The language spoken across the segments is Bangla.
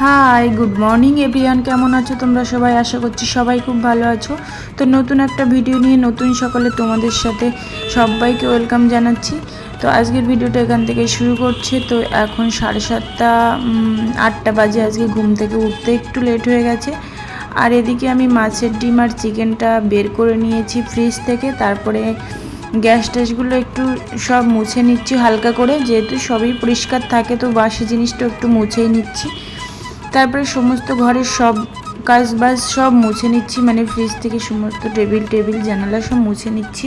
হাই, গুড মর্নিং এভরিওয়ান কেমন আছো তোমরা সবাই? আশা করছি সবাই খুব ভালো আছো। তো নতুন একটা ভিডিও নিয়ে নতুন সকালে তোমাদের সাথে সবাইকে ওয়েলকাম জানাচ্ছি। তো আজকের ভিডিওটা এখান থেকে শুরু করছে। তো এখন সাড়ে সাতটা আটটা বাজে আজকে ঘুম থেকে উঠতে একটু লেট হয়ে গেছে। আর এদিকে আমি মাছের ডিম আর চিকেনটা বের করে নিয়েছি ফ্রিজ থেকে। তারপরে গ্যাস ট্যাসগুলো একটু সব মুছে নিচ্ছি হালকা করে। যেহেতু সবই পরিষ্কার থাকে, তো বাসি জিনিসটা একটু মুছেই নিচ্ছি। তারপরে সমস্ত ঘরের সব কাজ বাজ সব মুছে নিচ্ছি মানে ফ্রিজ থেকে সমস্ত টেবিল টেবিল জানালা সব মুছে নিচ্ছি।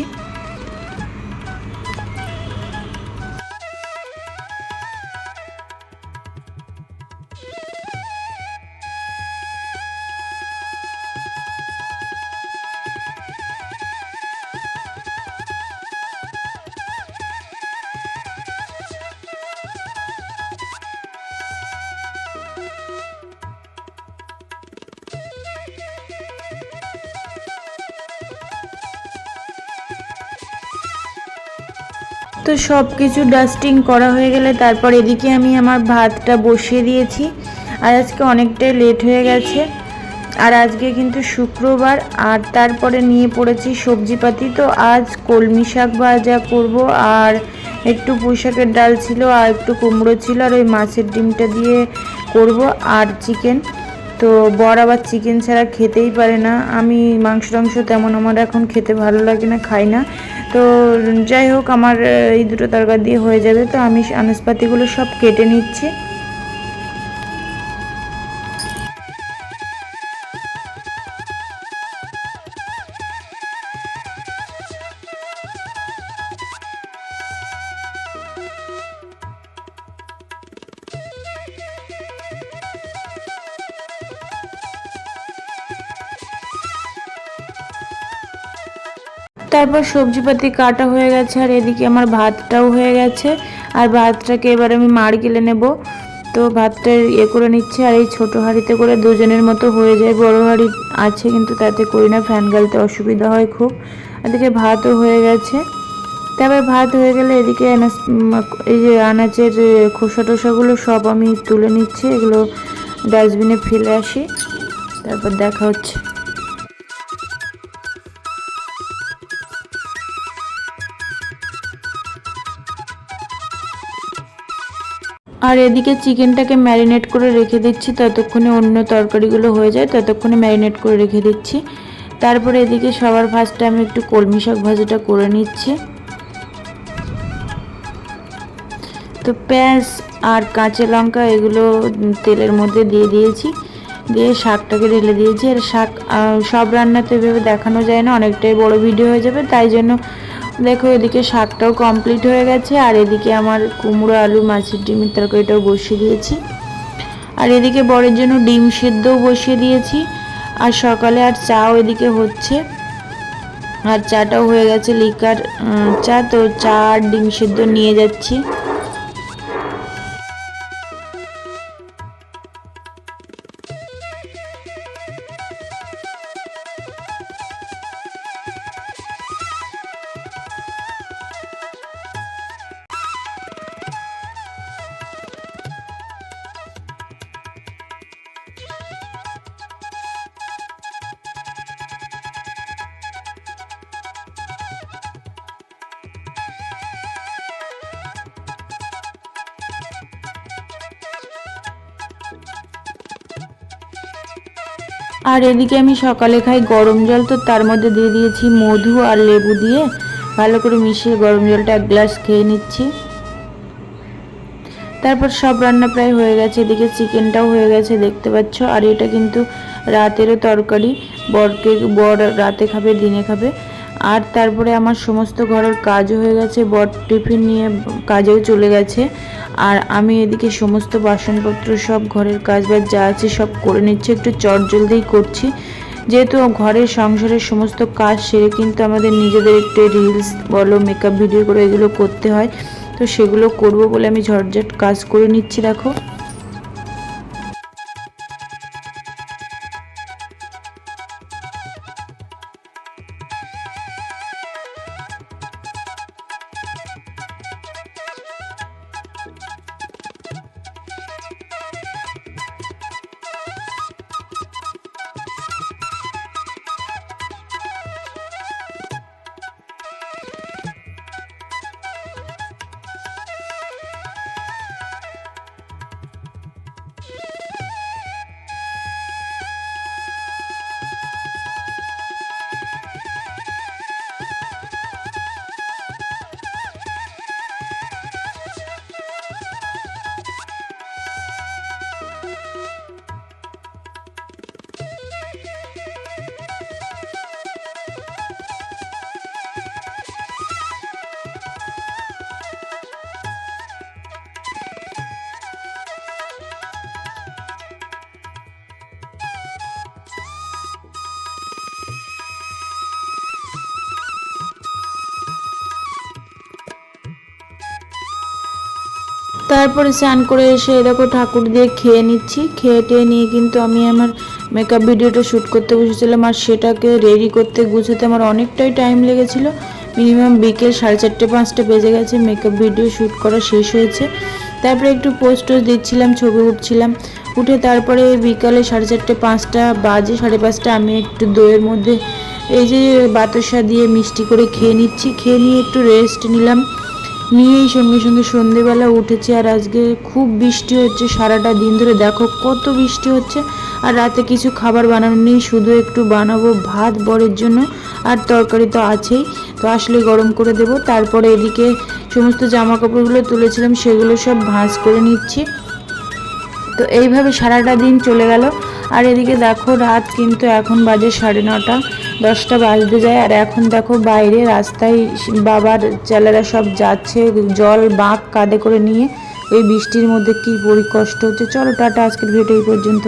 তো সব কিছু ডাস্টিং করা হয়ে গেলে তারপর এদিকে আমি আমার ভাতটা বসিয়ে দিয়েছি। আর আজকে অনেকটাই লেট হয়ে গেছে। আর আজকে কিন্তু শুক্রবার, আর তারপরে নিয়ে পড়েছি সবজিপাতি। তো আজ কলমি শাক ভাজা করব, আর একটু পুঁই ডাল ছিল, আর একটু কুমড়ো ছিল, আর ওই মাছের ডিমটা দিয়ে করব, আর চিকেন তো বর আবার চিকেন ছাড়া খেতেই পারে না। আমি মাংস টাংস তেমন আমার এখন খেতে ভালো লাগে না, খাই না। তো যাই হোক, আমার, এই দুটো তরকারি দিয়ে হয়ে যাবে। তো আমি আনাজপাতিগুলো সব কেটে নিচ্ছি। তারপর সবজিপাতি কাটা হয়ে গেছে আর এদিকে আমার ভাতটাও হয়ে গেছে। আর ভাতটাকে এবার আমি মাড় গেলে নেব। তো ভাতটা ইয়ে করে নিচ্ছে আর এই ছোটো হাঁড়িতে করে দুজনের মতো হয়ে যায়। বড় হাঁড়ি আছে কিন্তু তাতে করি না, ফ্যান গালতে অসুবিধা হয় খুব। এদিকে ভাতও হয়ে গেছে। তারপর ভাত হয়ে গেলে এদিকে এই যে আনাচের খোসা টোসাগুলো সব আমি তুলে নিচ্ছি। এগুলো ডাস্টবিনে ফেলে আসি। তারপর দেখা হচ্ছে। আর এদিকে চিকেনটাকে ম্যারিনেট করে রেখে দিচ্ছি। ততক্ষণে অন্য তরকারিগুলো হয়ে যায়, ততক্ষণে ম্যারিনেট করে রেখে দিচ্ছি। তারপরে এদিকে সবার ফার্স্টে আমি একটু কলমি শাক ভাজাটা করে নিচ্ছি। তো পেঁয়াজ আর কাঁচা লঙ্কা এগুলো তেলের মধ্যে দিয়ে দিয়েছি। দিয়ে শাকটাকে ঢেলে দিয়েছি। আর শাক সব রান্না তো এভাবে দেখানো যায় না, অনেকটাই বড় ভিডিও হয়ে যাবে। তাই জন্য দেখো, এদিকে শাকটাও কমপ্লিট হয়ে গেছে, আর এদিকে আমার কুমড়ো, আলু, মাছের ডিমের তরকারিটাও বসিয়ে দিয়েছি। আর এদিকে বরের জন্য ডিম সেদ্ধও বসিয়ে দিয়েছি, আর সকালে আর চাও এদিকে হচ্ছে। আর চাটাও হয়ে গেছে লিকার চা, তো চা আর ডিম সেদ্ধ নিয়ে যাচ্ছি। আর এদিকে আমি সকালে খাই গরম জল, তো তার মধ্যে দিয়ে দিয়েছি মধু আর লেবু দিয়ে। ভালো করে মিশিয়ে গরম জলটা এক গ্লাস খেয়ে নিচ্ছি। তারপর সব রান্না প্রায় হয়ে গেছে, এদিকে চিকেনটাও হয়ে গেছে, দেখতে পাচ্ছ। আর এটা কিন্তু রাতেরও তরকারি, বরকে, বর রাতে খাবে, দিনে খাবে। আর তারপরে আমার সমস্ত ঘরের কাজও হয়ে গেছে, বর টিফিন নিয়ে কাজেও চলে গেছে। আর আমি এদিকে সমস্ত বাসনপত্র সব ঘরের কাজ বাজ যা আছে সব করে নিচ্ছি, একটু চট জলদিই করছি। যেহেতু ঘরের সংসারের সমস্ত কাজ সেরে কিন্তু আমাদের নিজেদের একটু রিলস বলো মেকআপ ভিডিও করে এগুলো করতে হয়। তো সেগুলো করব বলে আমি ঝটঝট কাজ করে নিচ্ছি, দেখো। তারপরে স্নান করে এসে দেখো ঠাকুর দিয়ে খেয়ে নিচ্ছি। খেয়ে টেয়ে নিয়ে কিন্তু আমি আমার মেকআপ ভিডিওটা শ্যুট করতে বসেছিলাম আর সেটাকে রেডি করতে গুছোতে আমার অনেকটাই টাইম লেগেছিলো। মিনিমাম বিকেল সাড়ে চারটে, পাঁচটা বেজে গেছে মেকআপ ভিডিও শ্যুট করা শেষ হয়েছে। তারপরে একটু পোস্ট দিচ্ছিলাম, ছবি উঠছিলাম। উঠে তারপরে বিকালে সাড়ে চারটে, পাঁচটা বাজে, সাড়ে পাঁচটা আমি একটু দইয়ের মধ্যে এই যে বাতাসা দিয়ে মিষ্টি করে খেয়ে নিচ্ছি। খেয়ে নিয়ে একটু রেস্ট নিলাম। নিয়েই সঙ্গে সঙ্গে সন্ধেবেলা উঠেছি আর আজকে খুব বৃষ্টি হচ্ছে সারাটা দিন ধরে। দেখো কত বৃষ্টি হচ্ছে আর রাতে কিছু খাবার বানানো নেই, শুধু একটু বানাবো ভাত বরের জন্য আর তরকারি তো আছেই। তো আসলে গরম করে দেব, তারপরে এদিকে সমস্ত জামা কাপড়গুলো তুলেছিলাম, সেগুলো সব ভাঁজ করে নিচ্ছি। তো এইভাবে সারাটা দিন চলে গেল। আর এদিকে দেখো রাত কিন্তু এখন বাজে সাড়ে নটা। দশটা বাজতে যায়। আর এখন দেখো বাইরে রাস্তায় বাবার চেলারা সব যাচ্ছে, জল বাঁক কাঁধে করে নিয়ে। ওই বৃষ্টির মধ্যে কি পরিকষ্ট হচ্ছে। চলো টাটা, আজকের ভিডিও এই পর্যন্ত।